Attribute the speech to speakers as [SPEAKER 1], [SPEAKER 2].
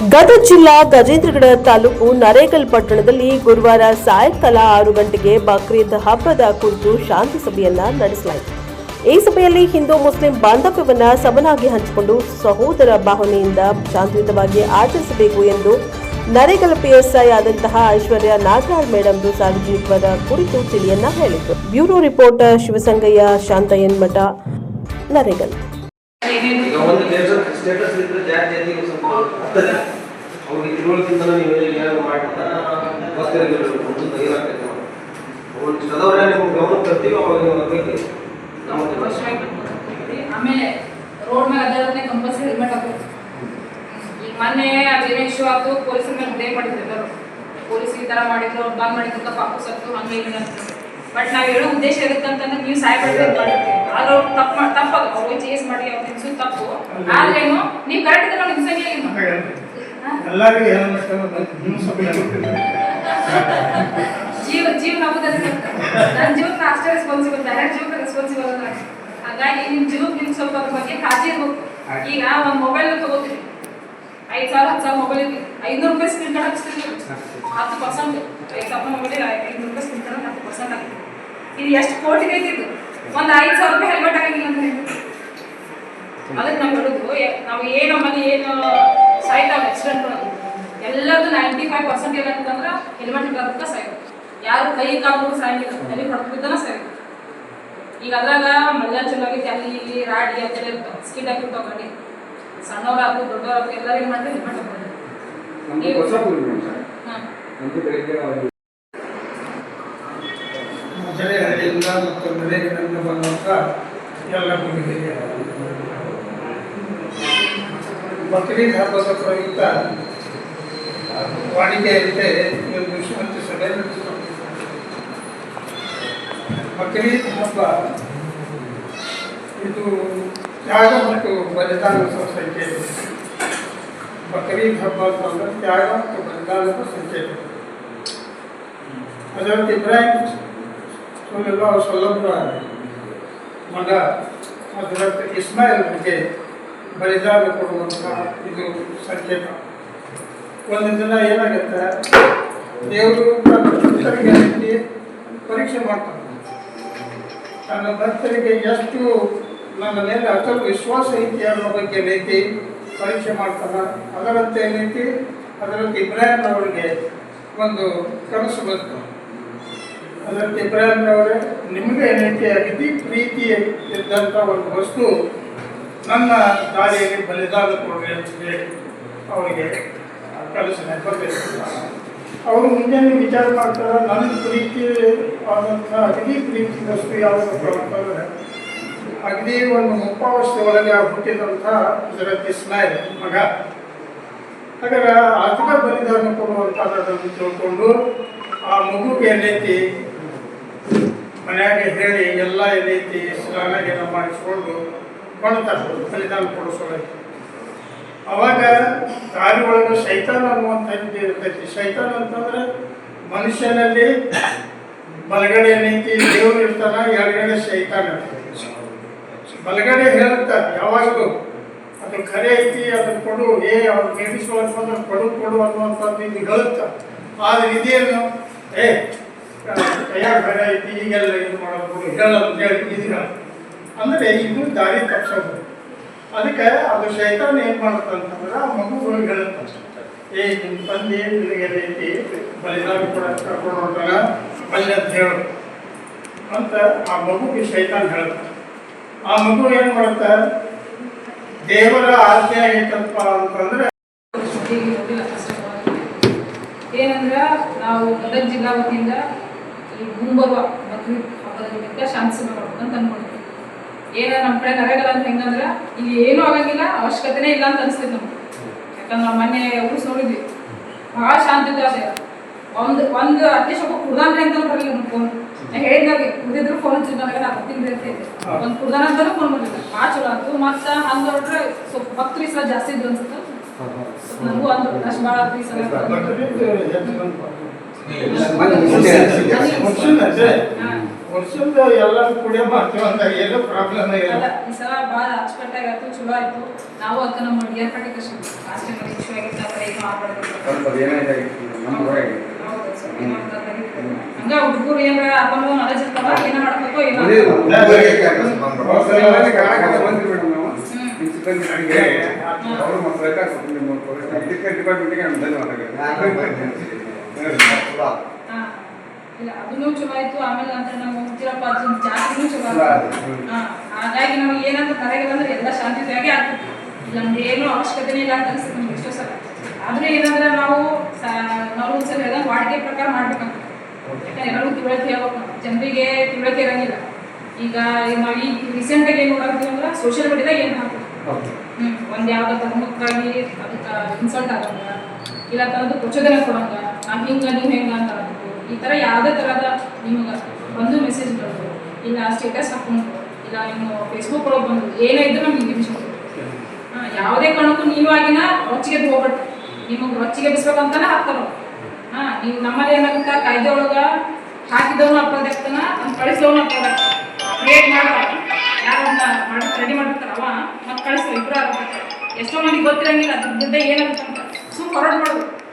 [SPEAKER 1] ಗದಗ ಜಿಲ್ಲಾ ಗಜೇಂದ್ರಗಡ ತಾಲೂಕು ನರೇಗಲ್ ಪಟ್ಟಣದಲ್ಲಿ ಗುರುವಾರ ಸಾಯಂಕಾಲ ಆರು ಗಂಟೆಗೆ ಬಕ್ರೀದ್ ಹಬ್ಬದ ಕುರಿತು ಶಾಂತಿ ಸಭೆಯನ್ನ ನಡೆಸಲಾಯಿತು. ಈ ಸಭೆಯಲ್ಲಿ ಹಿಂದೂ ಮುಸ್ಲಿಂ ಬಾಂಧವ್ಯವನ್ನ ಸಮನಾಗಿ ಹಂಚಿಕೊಂಡು ಸಹೋದರ ಭಾವನೆಯಿಂದ ಶಾಂತಿಯುತವಾಗಿ ಆಚರಿಸಬೇಕು ಎಂದು ನರೇಗಲ್ ಪಿಎಸ್ಐ ಆದಂತಹ ಐಶ್ವರ್ಯ ನಾಗರಾಜ್ ಮೇಡಮ್ ಸಾರ್ವಜನಿಕರ ಕುರಿತು ತಿಳಿಯನ್ನ ಹೇಳಿದರು. Bureau reporter Shivasangayya, Shantayyan Math, Naregal.
[SPEAKER 2] Status
[SPEAKER 3] road ಮೇಲೆ ಕಂಪಲ್ಸರಿ ಹೆಲ್ಮೆಟ್ ಹಾಕೋದು ಈಗ ಮೊನ್ನೆ ಅದೇನೋ ಇಶ್ಯೂ ಆಯ್ತು, ಪೊಲೀಸರ ಮೇಲೆ ಬ್ಲೇಮ್ ಮಾಡಿದ್ರು ಪೊಲೀಸ್ ಈ ತರ ಮಾಡಿದ್ರು, ಅವ್ರು ಬಂದ್ ಮಾಡಿದ್ರು ಪಾಪ ಸತ್ತು, ಹಂಗೆ ಬಟ್ ನಾವ್ ಹೇಳೋ ಉದ್ದೇಶ ಇರುತ್ತೆ ಅಂತಂದ್ರೆ ನೀವು ಸಹಾಯ ಅಂತ ಅವ್ರು ತಪ್ಪು ಮಾಡಿ ತಪ್ಪದು. ಅವ್ರು ಚೇಸ್ ಮಾಡಿ ಅವ್ರು ತಿನ್ಸು ತಪ್ಪು. ಆದ್ರೇನು ನೀವು ಕರೆಕ್ಟ್ ಇದ್ರೆ ನಾವು ಜೀವ ಜೀವ ನಮ್ಮದಲ್ಲಿ ನನ್ನ ಜೀವನ. ಅಷ್ಟೇ ರೆಸ್ಪಾನ್ಸಿಬಲ್ ಬೇರೆ ಜೀವಕ್ಕೆ ರೆಸ್ಪಾನ್ಸಿಬಲ್ ಅಲ್ಲ ಹಾಗಾಗಿ ನಿಮ್ ಜೀವಕ್ಕೆ ನಿಮ್ಗೆ ಸ್ವಲ್ಪ ಅದ್ರ ಬಗ್ಗೆ ಕಾಳಜಿ ಇರ್ಬೇಕು. ಈಗ ಒಂದ್ ಮೊಬೈಲ್ ತಗೋತೀರಿ ಐದ್ ಸಾವಿರ ಹತ್ತು ಸಾವಿರ ಮೊಬೈಲ್ ಇದೆ ಐನೂರು ರೂಪಾಯಿ ಸ್ಕ್ರೀನ್ ಕಾರ್ಡ್ ಹಾಕ್ಸ್ತೀರಿ ಹತ್ತು ಪರ್ಸೆಂಟ್ ಐದು ಸಾವಿರ ಮೊಬೈಲ್ ಐನೂರು ರೂಪಾಯಿ ಸ್ಕ್ರೀನ್ ಕಾರ್ಡ್ ಹತ್ತು ಪರ್ಸೆಂಟ್ ಆಗಿದೆ ಇದು ಎಷ್ಟು ಕೋಟಿಗೆ ಐತಿ ಇದು? ಒಂದ್ ಐದು ಸಾವಿರ ರೂಪಾಯಿ ಹೆಲ್ಮೆಟ್ ಆಗಿಲ್ಲ ಅಂತ ಹೇಳಿ. ಅದಕ್ಕೆ ನಾವು ಹೇಳುದು ನಾವು ಏನು ಮನೆ ಏನು ಸಾಯ್ತಾವ ಆಕ್ಸಿಡೆಂಟ್ ಎಲ್ಲದು ನೈಂಟಿ ಫೈವ್ ಪರ್ಸೆಂಟ್ ಏನಂತಂದ್ರೆ ಹೆಲ್ಮೆಟ್ ಇರೋದಕ್ಕೆ ಸಾಯೋದು ಯಾರು ಕೈ ಕಾಲು ಸಾಯಂಗಿಲ್ಲ ತಲೆ ಹೊಡೆದು ಬಿದ್ದನ ಈಗ ಅದ್ರಾಗ ಮಲ್ಯ ಚಲೋ ಆಗೈತಿ ಅಲ್ಲಿ ಇಲ್ಲಿ ರಾಡಿ ಅದೆಲ್ಲ ಇರ್ತಾವ ಸ್ಕಿಡ್ ಆಗಿರ್ತಾವ ಗಾಡಿ ಸಣ್ಣವ್ರಾದ್ರು ದೊಡ್ಡವ್ರಾದ್ರು ಎಲ್ಲರೂ ಏನು ಮಾಡ್ತಾರೆ ಹೆಲ್ಮೆಟ್ ಹಾಕೊಂಡು
[SPEAKER 4] ಮತ್ತು ನರೇಗದಿಂದ ಬಂದಂಥ ಎಲ್ಲ ಹುಡುಗರಿಗೆ ಬಕ್ರೀದ್ ಹಬ್ಬದ ಪ್ರಯುಕ್ತ ವಾಡಿಕೆಯಂತೆ ಒಂದು ಶಾಂತಿ ಸಭೆ ನಡೆಸಿತು ಬಕ್ರೀದ್ ಹಬ್ಬ ಇದು ತ್ಯಾಗ ಮತ್ತು ಬಲಿದಾನದ ಸಂಕೇತ ಬಕ್ರೀದ್ ಹಬ್ಬ ಅಂತಂದ್ರೆ ತ್ಯಾಗ ಮತ್ತು ಬಲಿದಾನದ ಸಂಕೇತ ಹಜರತ್ ಇಬ್ರಾಹಿಂ ಸಲ್ಲಲ್ಲಾಹು ಸಲ್ಲಂರ ಮಗ ಹಜರತ್ ಬಗ್ಗೆ ಬಲಿದಾನ ಕೊಡುವಂಥ ಇದು ಸಂಕೇತ. ಒಂದು ದಿನ ಏನಾಗುತ್ತೆ? ದೇವರು ಭಕ್ತರಿಗೆ ಪರೀಕ್ಷೆ ಮಾಡ್ತಾನೆ. ತನ್ನ ಭಕ್ತರಿಗೆ ಎಷ್ಟು ನನ್ನ ಮೇಲೆ ಅಟಲ್ ವಿಶ್ವಾಸ ಐತಿ ಅನ್ನೋ ಬಗ್ಗೆ ನೀತಿ ಪರೀಕ್ಷೆ ಮಾಡ್ತಾನೆ. ಅದರಂತೆ ಏನೈತಿ ಅದರಂತೆ ಇಬ್ರಾಹಿಂ ಅವರಿಗೆ ಒಂದು ಕನಸು ಬಂತು. ಅದರಂತೆ ನಿಮಗೆ ಅಗದಿ ಪ್ರೀತಿ ಇದ್ದಂಥ ಒಂದು ವಸ್ತು ನನ್ನ ದಾರಿಯಲ್ಲಿ ಬಲಿದಾನ ಕೊಡ್ರಿ ಅಂತ ಹೇಳಿ ಅವರಿಗೆ ಕನಸಿನ ಬರಬೇಕು ಅವರು ಮುಂಜಾನೆ ವಿಚಾರ ಮಾಡ್ತಾರೆ, ನನ್ನ ಪ್ರೀತಿ ಆದಂಥ ಅಗದಿ ಪ್ರೀತಿ ವಸ್ತು ಯಾವುದು ಅಂತಂದ್ರೆ ಅಗ್ನಿ ಒಂದು ಮುಪ್ಪಾವಸ್ಥೆ ಒಳಗೆ ಹುಟ್ಟಿದಂಥ ಜಗತ್ತಿ ಇಸ್ಮಾಯಿಲ್ ಮಗ. ಹಾಗಾದ್ರೆ ಆತಗ ಬಲಿದಾನ ಕೊಡುವಂಥದ್ದನ್ನು ತಿಳ್ಕೊಂಡು ಆ ಮಗುಗೆ ಏನೈತಿ ಮನ್ಯಾಗ ಹೇಳಿ ಎಲ್ಲ ಏನೈತಿ ಸ್ನಾನಗೆಲ್ಲ ಮಾಡಿಸ್ಕೊಂಡು ಕೊಡ್ತಾರೆ ಫಲಿತಾಂಶ ಕೊಡಿಸೋದಕ್ಕೆ ಅವಾಗ ದಾರಿ ಒಳಗೆ ಶೈತಾನ ಅನ್ನುವಂಥದ್ದು ಇರ್ತೈತಿ. ಶೈತಾನ ಅಂತಂದ್ರೆ ಮನುಷ್ಯನಲ್ಲಿ ಬಲಗಡೆ ಏನೈತಿ ದೇವರು ಇರ್ತಾನ, ಎಡಗಡೆ ಶೈತಾನ ಬಲಗಡೆ ಹೇಳ್ತಾರೆ ಯಾವಾಗಲೂ ಅದು ಖರೆ ಐತಿ ಅದನ್ನು ಕೊಡು, ಏ, ಅವ್ರು ನೇಮಿಸ್ಕೊಳಕ್ ಕೊಡು ಕೊಡು ಅನ್ನುವಂಥದ್ದು ಇದು ಹೇಳುತ್ತ. ಆದ್ರೆ ಇದೇನು ಏ ಕೈಯಾಗ ಬೇರೆ ಐತಿ ಈಗೆಲ್ಲ ಇದು ಮಾಡೋದು ಹೇಳ ಅಂತ ಹೇಳಿ ಇದೀಗ ಅಂದ್ರೆ ಇದು ದಾರಿ ತಪ್ಸೋದು. ಅದಕ್ಕೆ ಅದು ಶೈತಾನ್ ಏನ್ ಮಾಡುತ್ತಂತಂದ್ರೆ ಆ ಮಗುಗಳಿಗೆ ಹೇಳುತ್ತೆ. ಏ ನಿಮ್ಮ ತಂದೆ ನಿನಗೆ ಏನೈತಿ ಬಲಿದಾನ ಕೂಡ ಕರ್ಕೊಂಡು ಹೊರಟಾನ ಅಲ್ಲಿ ಅಂತ ಹೇಳು ಅಂತ ಆ ಮಗುಗೆ ಶೈತಾನ್ ಹೇಳುತ್ತೆ. ಆ ಮಗು ಏನು ಮಾಡುತ್ತೆ? ದೇವರ ಆಜ್ಞೆ ಆಗೈತಪ್ಪ ಅಂತಂದ್ರೆ
[SPEAKER 3] ಏನಂದ್ರೆ ನಾವು ಗದಗ ಜಿಲ್ಲಾ ಈ ಮುಂಬರುವ ಬಕ್ರೀದ್ ಹಬ್ಬದ ನಿಮಿತ್ತ ಶಾಂತಿ ಸಭೆ ಮಾಡ್ಬೇಕು ಅಂತ ಅನ್ಕೊಂಡಿದ್ವಿ. ಏನ ನಮ್ಮ ಕಡೆ ನರೇಗಲ್ಲ ಅಂತ ಹೆಂಗಂದ್ರೆ ಇಲ್ಲಿ ಏನೂ ಆಗಂಗಿಲ್ಲ ಅವಶ್ಯಕತೆನೇ ಇಲ್ಲ ಅಂತ ಅನ್ಸ್ತೈತಿ ನಮ್ಗೆ. ಯಾಕಂದ್ರೆ ನಾವು ಮೊನ್ನೆ ಉಳಿಸ್ ನೋಡಿದ್ವಿ. ಭಾಳ ಶಾಂತಿ ಆಸೆ ಒಂದು ಒಂದು ಅಟ್ಲೀಸ್ಟ್ ಒಬ್ಬ ಕುಡ್ದಾನ್ರಿ ಅಂತ ಬರಲಿಲ್ಲ ನಮ್ಮ ಫೋನ್ ನಾ ಹೇಳಿದಾಗ ಕುಡಿದ್ರು ಫೋನ್ ಹಚ್ಚಿದ್ ನನಗೆ ನಾ ಹತ್ತಿನ ಅಂತ ಇದ್ದೆ ಒಂದು ಕುಡ್ದಾನ ಅಂತಾನು ಫೋನ್ ಮಾಡಿಲ್ಲ ಭಾಳ ಚಲೋ ಆಯ್ತು. ಮತ್ತೆ ಹಂಗ ಹೊರಟ್ರೆ ಸ್ವಲ್ಪ ಭಕ್ತರು ಈ ಸಲ ಜಾಸ್ತಿ ಇದ್ರು ಅನ್ಸುತ್ತೆ. ನಮಗೂ ಅಂದ್ರೆ. ಅಷ್ಟು ಭಾಳ ಈ ಸಲ.
[SPEAKER 4] ವರ್ಷದ ಎಲ್ಲರೂ ಕೂಡ ಮಾಡ್ತೀವಿ ಅಂತ ಏನೂ ಪ್ರಾಬ್ಲಮ್ ಇಲ್ಲ
[SPEAKER 3] ಈ ಸಲ ಭಾಳ ಅಚ್ಚುಕಟ್ಟಾಗಿ ಆಯ್ತು ಚಲೋ ಆಯ್ತು ನಾವು ಅದಕ್ಕೆ ನಮ್ಮ ಡಿಆರ್ ಪಾರ್ಟಿ ಕಷ್ಟ ಲಾಸ್ಟ್ ಟೈಮ್ ಇಶ್ಯೂ ಆಗಿತ್ತು ಕಡೆ ಹುಡುಗರು ಏನಾರ ಅಪ್ಪ ನಾಲೆಜ್ ಇರ್ತಾವ ಏನ ಹಾ. ಇಲ್ಲ ಅದನ್ನೂ ಚಲೋ ಆಯ್ತು ಆಮೇಲೆ ಅಂದ್ರೆ ನಾವು ಹೋಗ್ತಿರಪ್ಪ ಅಜ್ಜನ ಜಾತ್ರೆನೂ ಚಲೋ
[SPEAKER 5] ಚಲೋ.
[SPEAKER 3] ಹಾಗಾಗಿ ನಮ್ಗೆ ಏನಂತ ತಲೆಗೆ ಬಂದ್ರೆ ಎಲ್ಲ ಶಾಂತಿಯುತವಾಗಿ ಆಗ್ತದೆ ನಮ್ಗೆ ಏನು ಅವಶ್ಯಕತೆನೇ ಇಲ್ಲ ಅಂತ ಅನಿಸ್ತದೆ ನಮ್ಗೆ ಎಷ್ಟೋ ಸಲ. ಆದ್ರೂ ಏನಂದ್ರೆ ನಾವು ನಾವು ಒಂದ್ಸಲ ಹೇಳ್ದಂಗೆ ವಾಡಿಕೆ ಪ್ರಕಾರ ಮಾಡ್ಬೇಕಂತ. ಎಲ್ಲರಿಗೂ ತಿಳುವಳಿಕೆ ಹೇಳ್ಬೇಕು ಜನರಿಗೆ ತಿಳುವಳಿಕೆ ಇರಂಗಿಲ್ಲ. ಈಗ ನಾವು ಈಗ ರೀಸೆಂಟಾಗಿ ಏನು ನೋಡಾಕ್ತೀವಿ ಅಂದ್ರೆ ಸೋಷಿಯಲ್ ಮೀಡಿಯಾದಾಗ ಏನು ಹಾಕ್ತೀವಿ ಹ್ಮ್ ಒಂದ್ ಯಾವ್ದೋ ಧರ್ಮಕ್ಕಾಗಿ ಅದಕ್ಕೆ ಇನ್ಸಲ್ಟ್ ಆಗಂಗ ಇಲ್ಲ ತಂದು ಪ್ರಚೋದನೆ ಕೊಡಂಗ. ಹಿಂಗ ನೀವು ಅಂತ. ಈ ತರ ಯಾವ್ದೇ ತರಹದ ನಿಮಗೆ ಬಂದು ಮೆಸೇಜ್ಗಳು ಇಲ್ಲ ಸ್ಟೇಟಸ್ ಹಾಕೊಂಡು ಇಲ್ಲ ನಿಮ್ಮ ಫೇಸ್ಬುಕ್ ಒಳಗೆ ಬಂದು, ಏನೇ ಇದ್ರೂ ನಮ್ಗೆ ಹಾಂ, ಯಾವುದೇ ಕಾರಣಕ್ಕೂ ಆಗಿನ ರೊಚ್ಚಿಗೆ ಹೋಗ್ಬಿಟ್ಟು ನಿಮಗೆ ರೊಚ್ಚಿಗೆ ಬಿಸ್ಬೇಕಂತಾನೆ ಹಾಕ್ತಾರ ಹಾ, ನೀವು ನಮ್ಮಲ್ಲಿ ಏನಾಗುತ್ತ, ಕಾಯ್ದೆ ಒಳಗ ಹಾಕಿದವನು ಅಪರಾಧ ಆಗ್ತಾನ ಅವ್ನು ಕಳಿಸಿದವನು ಆಗ್ತಾನ ಕ್ರಿಯೇಟ್ ಮಾಡೋ ಯಾರನ್ನ ಮಾಡಿ ರೆಡಿ ಮಾಡಿರ್ತಾರವ ಮತ್ತೆ ಕಳಿಸ್ತಾರೆ ಇಬ್ಬರು ಆಗುತ್ತೆ ಎಷ್ಟೋ ಮಂದಿಗೆ ಗೊತ್ತಿರಂಗಿಲ್ಲ, ಅದ್ರ ಜೊತೆ ಏನಾಗುತ್ತೆ ಅಂತ. ಸುಮ್ಮನೆ ಮಾಡೋದು